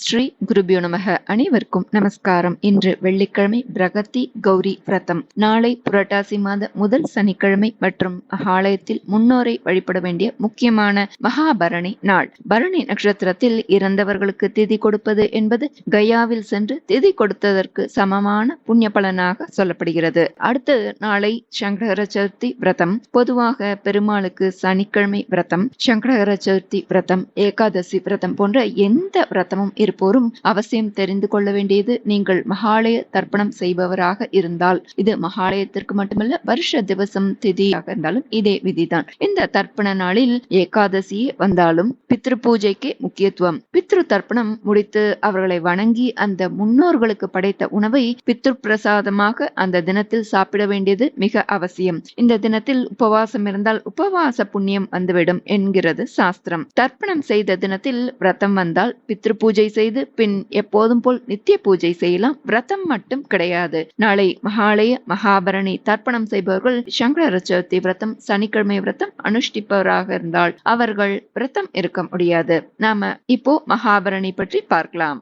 ஸ்ரீ குருபியோ நமக. அனைவருக்கும் நமஸ்காரம். இன்று வெள்ளிக்கிழமை பிரகதி கௌரி விரதம். நாளை புரட்டாசி மாத முதல் சனிக்கிழமை மற்றும் ஆலயத்தில் முன்னோரை வழிபட வேண்டிய முக்கியமான மகாபரணி நாள். பரணி நட்சத்திரத்தில் இறந்தவர்களுக்கு திதி கொடுப்பது என்பது கயாவில் சென்று திதி கொடுத்ததற்கு சமமான புண்ணிய பலனாக சொல்லப்படுகிறது. அடுத்து நாளை சங்கர சதுர்த்தி விரதம். பொதுவாக பெருமாளுக்கு சனிக்கிழமை விரதம் சங்கர சதுர்த்தி விரதம் ஏகாதசி விரதம் போன்ற எந்த விரதமும் இருப்போரும் அவசியம் தெரிந்து கொள்ள வேண்டியது நீங்கள் மகாலய தர்ப்பணம் செய்பவராக இருந்தால். இது மகாலயத்திற்கு மட்டுமல்ல வருஷ திவசம் திதியாக இருந்தாலும் இதே விதிதான். இந்த தர்ப்பண நாளில் ஏகாதசி வந்தாலும் பித்ரு பூஜைக்கு முக்கியத்துவம். பித்ரு தர்ப்பணம் முடித்து அவர்களை வணங்கி அந்த முன்னோர்களுக்கு படைத்த உணவை பித்ரு பிரசாதமாக அந்த தினத்தில் சாப்பிட வேண்டியது மிக அவசியம். இந்த தினத்தில் உபவாசம் இருந்தால் உபவாச புண்ணியம் வந்துவிடும் என்கிறது சாஸ்திரம். தர்ப்பணம் செய்த தினத்தில் விரதம் வந்தால் பித்ரு பூஜை செய்து பின் எப்போதும் போல் நித்திய பூஜை செய்யலாம். விரதம் மட்டும் கிடையாது. நாளை மகாலய மகாபரணி தர்ப்பணம் செய்பவர்கள் சங்கர சதுர்த்தி விரதம் சனிக்கிழமை விரதம் அனுஷ்டிப்பவராக இருந்தால் அவர்கள் விரதம் இருக்க முடியாது. நாம இப்போ மகாபரணி பற்றி பார்க்கலாம்.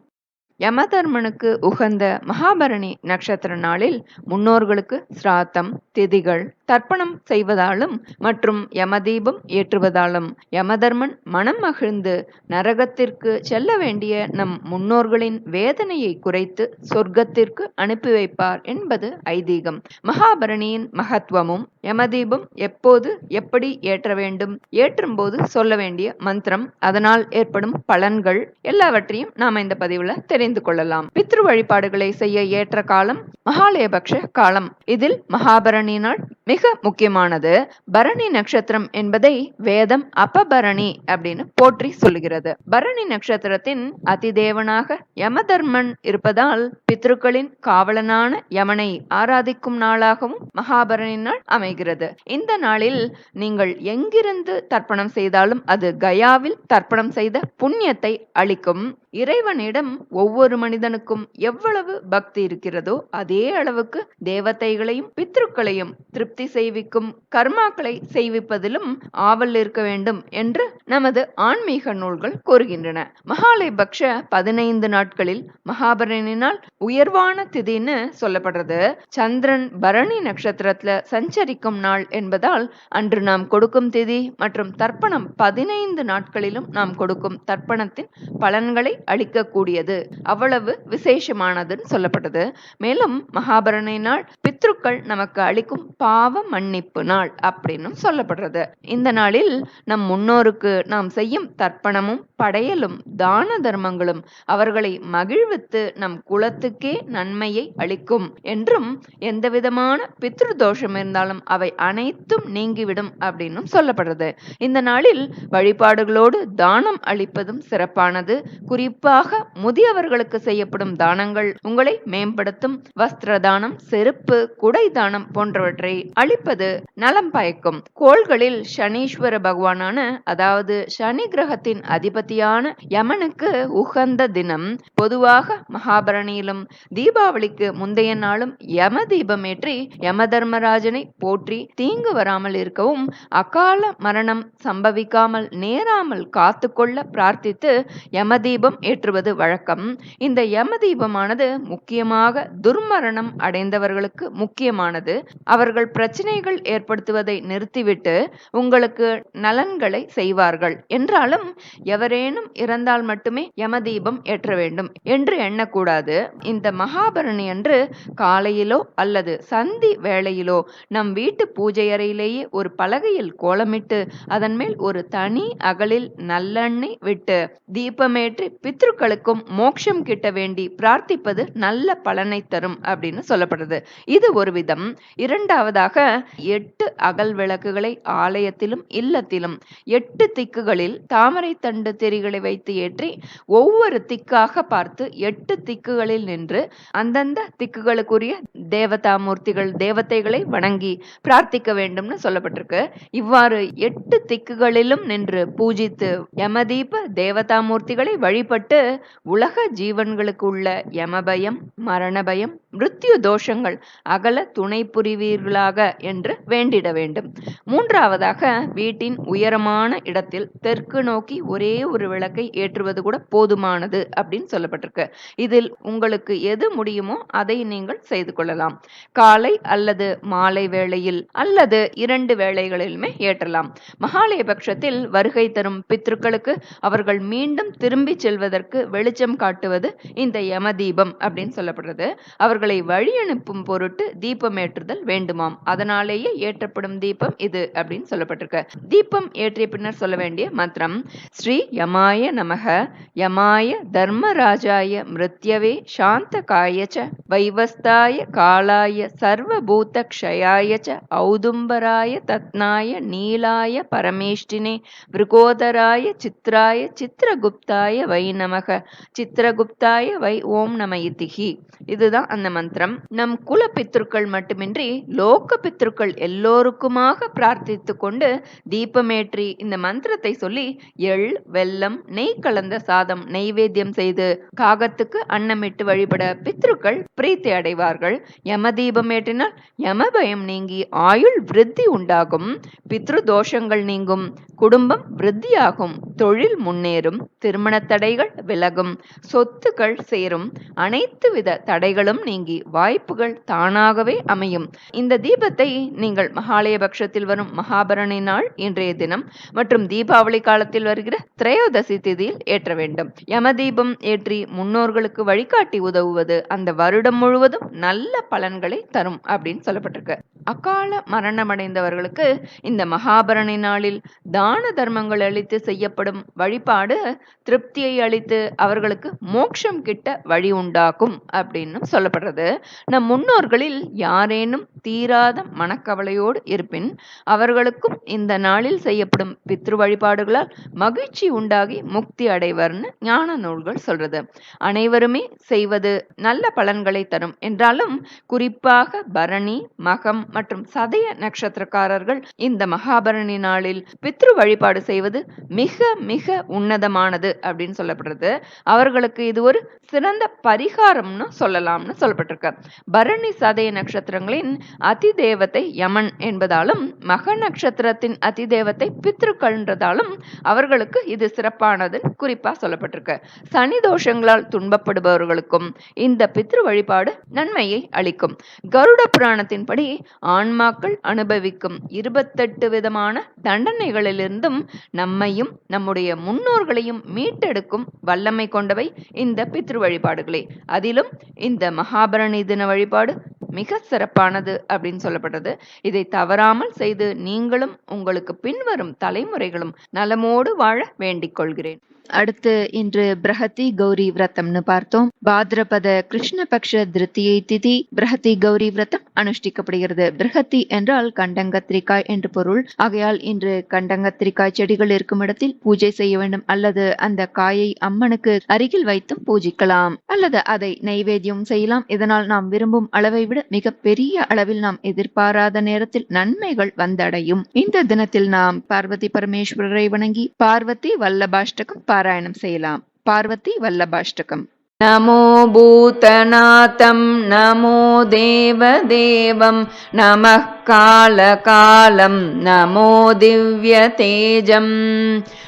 யமதர்மனுக்கு உகந்த மகாபரணி நட்சத்திர நாளில் முன்னோர்களுக்கு சிராத்தம் திதிகள் தர்ப்பணம் செய்வதாலும் மற்றும் யமதீபம் ஏற்றுவதாலும் யமதர்மன் மனம் மகிழ்ந்து நரகத்திற்கு செல்ல வேண்டிய நம் முன்னோர்களின் வேதனையை குறைத்து சொர்க்கத்திற்கு அனுப்பி வைப்பார் என்பது ஐதீகம். மகாபரணியின் மகத்துவமும் யமதீபம் எப்போது எப்படி ஏற்ற வேண்டும் ஏற்றும் போது சொல்ல வேண்டிய மந்திரம் அதனால் ஏற்படும் பலன்கள் எல்லாவற்றையும் நாம் இந்த பதிவுல தெரிந்து கொள்ளலாம். பித்ரு வழிபாடுகளை செய்ய ஏற்ற காலம் மகாலயபக்ஷ காலம். இதில் மகாபரணி நாள் மிக முக்கியமானது பரணி நட்சத்திரம் என்பதை வேதம் அப்பபரணி அப்படின்னு போற்றி சொல்லுகிறது. பரணி நட்சத்திரத்தின் அதிதேவனாக யமதர்மன் இருப்பதால் பித்ருக்களின் காவலனான யமனை ஆராதிக்கும் நாளாகவும் மகாபரணி நாள் அமைகிறது. இந்த நாளில் நீங்கள் எங்கிருந்து தர்ப்பணம் செய்தாலும் அது கயாவில் தர்ப்பணம் செய்த புண்ணியத்தை அளிக்கும். இறைவனிடம் ஒவ்வொரு மனிதனுக்கும் எவ்வளவு பக்தி இருக்கிறதோ அதே அளவுக்கு தேவதைகளையும் பித்ருக்களையும் திருப்தி செய்விக்கும் கர்மாக்களை செய்விப்பதிலும் ஆவல் இருக்க வேண்டும் என்று நமது ஆன்மீக நூல்கள் கூறுகின்றன. மகாலயபக்ஷ பதினைந்து நாட்களில் மகாபரணினால் உயர்வான திதின்னு சொல்லப்படுறது. சந்திரன் பரணி நட்சத்திரத்துல சஞ்சரிக்கும் நாள் என்பதால் அன்று நாம் கொடுக்கும் திதி மற்றும் தர்ப்பணம் பதினைந்து நாட்களிலும் நாம் கொடுக்கும் தர்ப்பணத்தின் பலன்களை அளிக்கக்கூடியது. அவ்வளவு விசேஷமானதுன்னு சொல்லப்பட்டது. மேலும் மகாபரணி நாள் பித்ருக்கள் நமக்கு அளிக்கும் பாவ மன்னிப்பு நாள் அப்படின்னு சொல்லப்படுறது. இந்த நாளில் நம் முன்னோருக்கு நாம் செய்யும் தர்ப்பணமும் படையலும் தான தர்மங்களும் அவர்களை மகிழ்வித்து நம் குலத்துக்கே நன்மையை அளிக்கும் என்றும் எந்தவிதமான பித்ரு தோஷம் இருந்தாலும் அவை அனைத்தும் நீங்கிவிடும் அப்படின்னும் சொல்லப்படுறது. இந்த நாளில் வழிபாடுகளோடு தானம் அளிப்பதும் சிறப்பானது. குறி குறிப்பாக முதியவர்களுக்கு செய்யப்படும் தானங்கள் உங்களை மேம்படுத்தும். வஸ்திர தானம் செருப்பு குடை தானம் போன்றவற்றை அளிப்பது நலம் பயக்கும். கோள்களில் சனீஸ்வர பகவானான அதாவது சனி கிரகத்தின் அதிபதியான யமனுக்கு உகந்த தினம். பொதுவாக மகாபரணியிலும் தீபாவளிக்கு முந்தைய நாளும் யம தீபம் ஏற்றி யம தர்மராஜனை போற்றி தீங்கு வராமல் இருக்கவும் அகால மரணம் சம்பவிக்காமல் நேராமல் காத்துக்கொள்ள பிரார்த்தித்து யமதீபம் ஏற்றுவது வழக்கம். இந்த யம தீபமானது முக்கியமாக துர்மரணம் அடைந்தவர்களுக்கு முக்கியமானது. அவர்கள் பிரச்சனைகள் ஏற்படுத்துவதை நிறுத்திவிட்டு உங்களுக்கு நலன்களை செய்வார்கள். என்றாலும் எவரேனும் இறந்தால் மட்டுமே யம தீபம் ஏற்ற வேண்டும் என்று எண்ணக்கூடாது. இந்த மகாபரணி அன்று காலையிலோ அல்லது சந்தி வேளையிலோ நம் வீட்டு பூஜை அறையிலேயே ஒரு பலகையில் கோலமிட்டு அதன் மேல் ஒரு தனி அகலில் நல்லெண்ணெய் விட்டு தீபமேற்றி பித்ருக்களுக்கும் மோட்சம் கிட்ட வேண்டி பிரார்த்திப்பது நல்ல பலனை தரும் அப்படின்னு சொல்லப்படுது. இது ஒரு விதம். இரண்டாவதாக எட்டு அகல் விளக்குகளை ஆலயத்திலும் இல்லத்திலும் எட்டு திக்குகளில் தாமரை தண்டு திரிகளை வைத்து ஏற்றி ஒவ்வொரு திக்காக பார்த்து எட்டு திக்குகளில் நின்று அந்தந்த திக்குகளுக்குரிய தேவதாமூர்த்திகள் தேவதைகளை வணங்கி பிரார்த்திக்க வேண்டும்னு சொல்லப்பட்டிருக்கு. இவ்வாறு எட்டு திக்குகளிலும் நின்று பூஜித்து யமதீப தேவதாமூர்த்திகளை வழிபட்டு உலக ஜீவன்களுக்கு உள்ள யமபயம் மரணபயம் மிருத்யு தோஷங்கள் அகல துணை புரிவீர்களாக என்று வேண்டிட வேண்டும். மூன்றாவதாக வீட்டின் உயரமான இடத்தில் தெற்கு நோக்கி ஒரே ஒரு விளக்கை ஏற்றுவது கூட போதுமானது அப்படின்னு சொல்லப்பட்டிருக்கு. இதில் உங்களுக்கு எது முடியுமோ அதை நீங்கள் செய்து கொள்ளலாம். காலை அல்லது மாலை வேளையில் அல்லது இரண்டு வேளைகளிலுமே ஏற்றலாம். மகாலய பட்சத்தில் வருகை தரும் பித்ருக்களுக்கு அவர்கள் மீண்டும் திரும்பி செல்வதற்கு வெளிச்சம் காட்டுவது இந்த யமதீபம் அப்படின்னு சொல்லப்படுறது. அவர்கள் வழி அனுப்பும் பொருட்டு தீபம் ஏற்றுதல் வேண்டுமாம். அதனாலேயே ஏற்றப்படும் தீபம் இது அப்படின்னு சொல்லப்பட்டிருக்கு. தீபம் ஏற்றிய பின்னர் சொல்ல வேண்டிய மந்திரம் ஸ்ரீ யமாய நமக யமாய தர்மராஜாய மிருத்யவே சாந்த காயச்ச வைவஸ்தாய காலாய சர்வபூத க்ஷயாயச்ச ஔதும்பராய தத்னாய நீலாய பரமேஷ்டினே விருகோதராய சித்ராய சித்திரகுப்தாய வை நமக சித்திரகுப்தாய வை ஓம் நம இதுதான் அந்த மந்திரம். நம் குல பித்ருக்கள் மட்டுமின்றி லோக பித்ருக்கள் எல்லோருக்குமாக பிரார்த்தித்து கொண்டு தீபமேற்றி இந்த மந்திரத்தை சொல்லி எள் வெல்லம் நெய் கலந்த சாதம் நெய்வேத்தியம் செய்து காகத்துக்கு அன்னமிட்டு வழிபட பித்ருக்கள் பிரீத்தி அடைவார்கள். யம தீபம் ஏற்றினால் யம பயம் நீங்கி ஆயுள் விருத்தி உண்டாகும். பித்ரு தோஷங்கள் நீங்கும். குடும்பம் விருத்தியாகும். தொழில் முன்னேறும். திருமண தடைகள் விலகும். சொத்துக்கள் சேரும். அனைத்து வித தடைகளும் நீங்கி வாய்ப்புகள் தானாகவே அமையும். இந்த தீபத்தை நீங்கள் மகாலய பட்சத்தில் வரும் மகாபரணி நாள் இன்றைய தினம் மற்றும் தீபாவளி காலத்தில் வருகிற திரையோதசி திதியில் ஏற்ற வேண்டும். யம தீபம் ஏற்றி முன்னோர்களுக்கு வழிகாட்டி உதவுவது அந்த வருடம் முழுவதும் நல்ல பலன்களை தரும் அப்படின்னு சொல்லப்பட்டிருக்கு. அகால மரணமடைந்தவர்களுக்கு இந்த மகாபரணி நாளில் தான தர்மங்கள் அளித்து செய்யப்படும் வழிபாடு திருப்தியை அளித்து அவர்களுக்கு மோட்சம் கிட்ட வழி உண்டாக்கும் அப்படின்னு சொல்லப்படுறது. நம் முன்னோர்களில் யாரேனும் தீராத மனக்கவலையோடு இருப்பின் அவர்களுக்கும் இந்த நாளில் செய்யப்படும் பித்ரு வழிபாடுகளால் மகிழ்ச்சி உண்டாகி முக்தி அடைவர்னு ஞான நூல்கள் சொல்றது அனைவருமே செய்வது நல்ல பலன்களை தரும். என்றாலும் குறிப்பாக பரணி மகம் மற்றும் சதய நட்சத்திரக்காரர்கள் இந்த மகாபரணி நாளில் பித்ரு வழிபாடு செய்வது மிக மிக உன்னதமானது அப்படின்னு சொல்லப்படுறது. அவர்களுக்கு இது ஒரு சிறந்த பரிகாரம்னு சொல்லலாம்னு சொல்லப்பட்டிருக்கு பரணி சதய நட்சத்திரங்களின் அதிதேவத்தை யமன் என்பதாலும் மக நட்சத்திரத்தின் அதிதேவத்தை பித்ருக்கள்ன்றதாலும் அவர்களுக்கு இது சிறப்பானது குறிப்பா சொல்லப்பட்டிருக்கு சனி தோஷங்களால் துன்பப்படுபவர்களுக்கும் இந்த பித்ரு வழிபாடு நன்மையை அளிக்கும். கருட புராணத்தின்படி ஆன்மாக்கள் அனுபவிக்கும் இருபத்தெட்டு விதமான தண்டனைகளிலிருந்தும் நம்மையும் நம்முடைய முன்னோர்களையும் மீட்டெடுக்கும் வல்லமை கொண்டவை இந்த பித்ரு வழிபாடுகளே. அதிலும் இந்த ஆபரணி தின வழிபாடு மிக சிறப்பானது அப்படின்னு சொல்லப்பட்டது. இதை தவறாமல் செய்து நீங்களும் உங்களுக்கு பின்வரும் தலைமுறைகளும் நலமோடு வாழ வேண்டிக் கொள்கிறேன். அடுத்து இன்று பிரகதி கௌரி விரதம்னு பார்த்தோம். பாத்ரபத கிருஷ்ணபக்ஷ திருத்தியை திதி பிரகதி கௌரி விரதம் அனுஷ்டிக்கப்படுகிறது. பிரகதி என்றால் கண்டங்கத்திரிக்காய் என்று பொருள். ஆகையால் இன்று கண்டங்கத்திரிக்காய் செடிகள் இருக்கும் இடத்தில் பூஜை செய்ய வேண்டும். அல்லது அந்த காயை அம்மனுக்கு அருகில் வைத்தும் பூஜிக்கலாம். அல்லது அதை நைவேத்தியம் செய்யலாம். இதனால் நாம் விரும்பும் அளவை விட மிக பெரிய அளவில் நாம் எதிர்பாராத நேரத்தில் நன்மைகள் வந்தடையும். இந்த தினத்தில் நாம் பார்வதி பரமேஸ்வரரை வணங்கி பார்வதி வல்லபாஷ்டகம் பாராயணம் செய்யலாம். பார்வதி வல்லபாஷ்டகம். நமோ பூதநாதம் நமோ தேவதேவம் நம காலகாலம் நமோ திவ்ய தேஜம்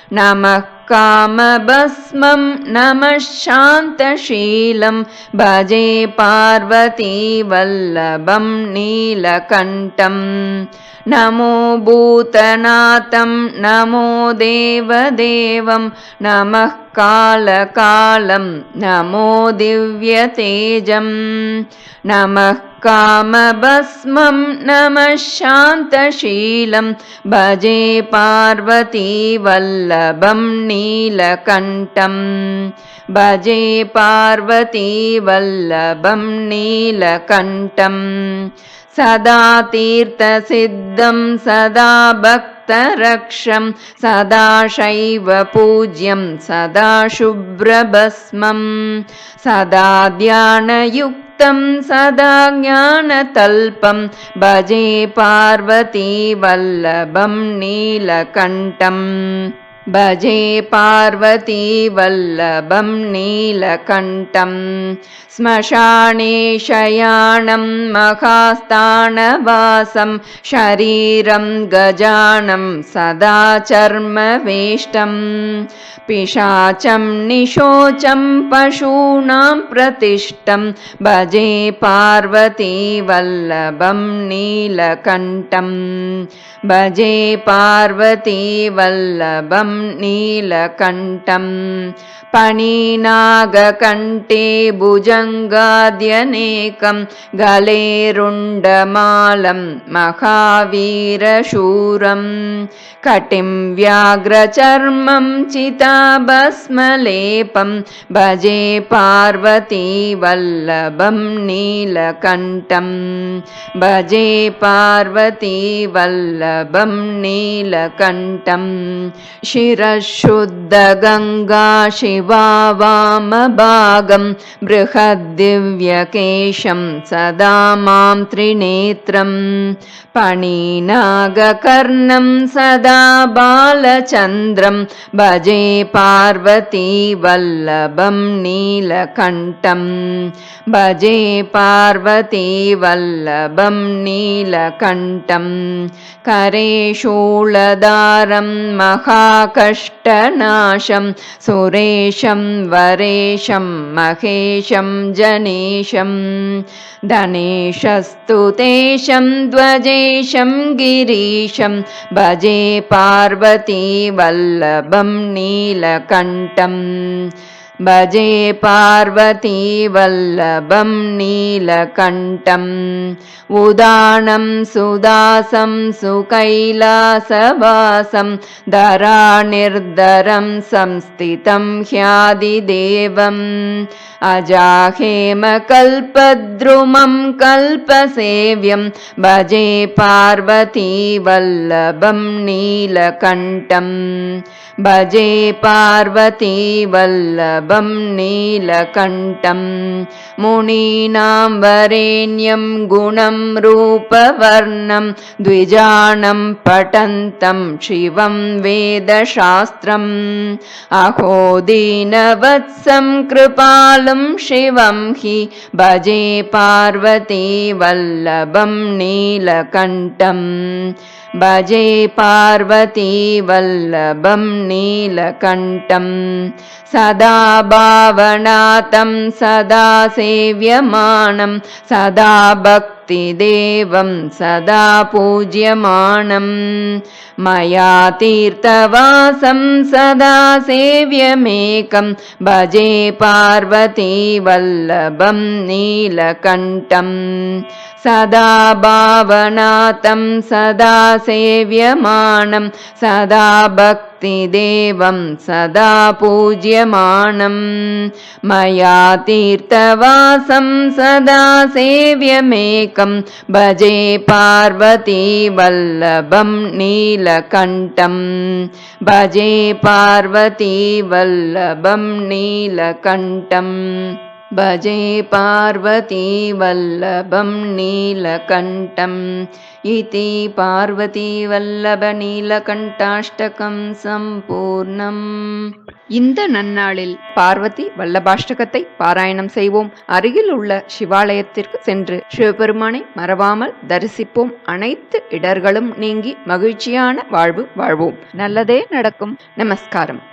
நம कामभस्मं नमः शान्तशीलं। भजे पार्वतीवल्लभं नीलकण्ठम् नमो भूतनाथं नमो देवदेवं। नमः कालकालं नमो दिव्यतेजं नमः कामभस्मं नमः शान्तशीलं। भजे पार्वतीवल्लभं नीलकण्ठम्। भजे पार्वतीवल्लभं नीलकण्ठम्। सदा तीर्थसिद्धं सदा भक्तरक्षं सदा शैवपूज्यं सदा शुभ्रभस्मं सदा ध्यानयुक्तं सदा ज्ञानतल्पं भजे पार्वतीवल्लभं नीलकण्ठम् भजे पार्वतीवल्लभं नीलकण्ठं श्मशाने शयानं महास्थानवासं शरीरं गजानं सदा चर्मवेष्टम् पिशाचं निशोचं पशूनां प्रतिष्ठं भजे पार्वतीवल्लभं नीलकण्ठं। भजे पार्वतीवल्लभं नीलकण्ठं। पणिनागकण्ठे भुजङ्गाद्यनेकं गलेरुण्डमालं महावीरशूरं कटिं व्याघ्रचर्मं चिताभस्मलेपं भजे पार्वतीवल्लभं नीलकण्ठं भजे पार्वतीवल्लभं नीलकण्ठं शिरशुद्धगङ्गा शिवा वामभागं बृहद्दिव्यकेशं सदा मां त्रिनेत्रं पणिनागकर्णं सदा बालचन्द्रं भजे पार्वतीवल्लभं नीलकण्ठं। भजे पार्वतीवल्लभं नीलकण्ठं। करे शूलदारं महाकष्टनाशं सुरेशं वरेशं महेशं जनेशं धनेशस्तु तेशं ध्वजेशं गिरीशं भजे पार्वतीवल्लभं नीलकण्ठं भजे पार्वतीवल्लभं नीलकण्ठम्। उदानं सुदासं सुकैलासवासं धरानिर्धरं संस्थितं ह्यादिदेवम् अजाहेमकल्पद्रुमं कल्पसेव्यं भजे पार्वतीवल्लभं नीलकण्ठम् भजे पार्वतीवल्लभं नीलकण्ठं। मुनीनां वरेण्यं गुणं रूपवर्णं द्विजानं पठन्तं शिवं वेदशास्त्रम्। अहो दीनवत्सं कृपालं शिवं हि। भजे पार्वतीवल्लभं नीलकण्ठम् भजे पार्वतीवल्लभं नीलकण्ठं। सदा भावनातं सदा सेव्यमानं सदा भक्तिदेवं सदा पूज्यमानं। मया तीर्थवासं सदा सेव्यमेकं। भजे पार्वतीवल्लभं नीलकण्ठम् सदा भावनातं सदा सेव्यमानं। सदा भक्तिदेवं सदा पूज्यमानं। मया तीर्थवासं सदा सेव्यमेकं। भजे पार्वतीवल्लभं नीलकण्ठं। भजे पार्वतीवल्लभं नीलकण्ठम् भजे पार्वतीवल्लभं नीलकण्ठम् इति पार्वतीवल्लभनीलकण्ठाष्टकं सम्पूर्णम् இந்த நன்னாளில் பார்வதி வல்லபாஷ்டகத்தை பாராயணம் செய்வோம் அருகில் உள்ள சிவாலயத்திற்கு சென்று சிவபெருமானை மறவாமல் தரிசிப்போம் அனைத்து இடர்களும் நீங்கி மகிழ்ச்சியான வாழ்வு வாழ்வோம் நல்லதே நடக்கும் நமஸ்காரம்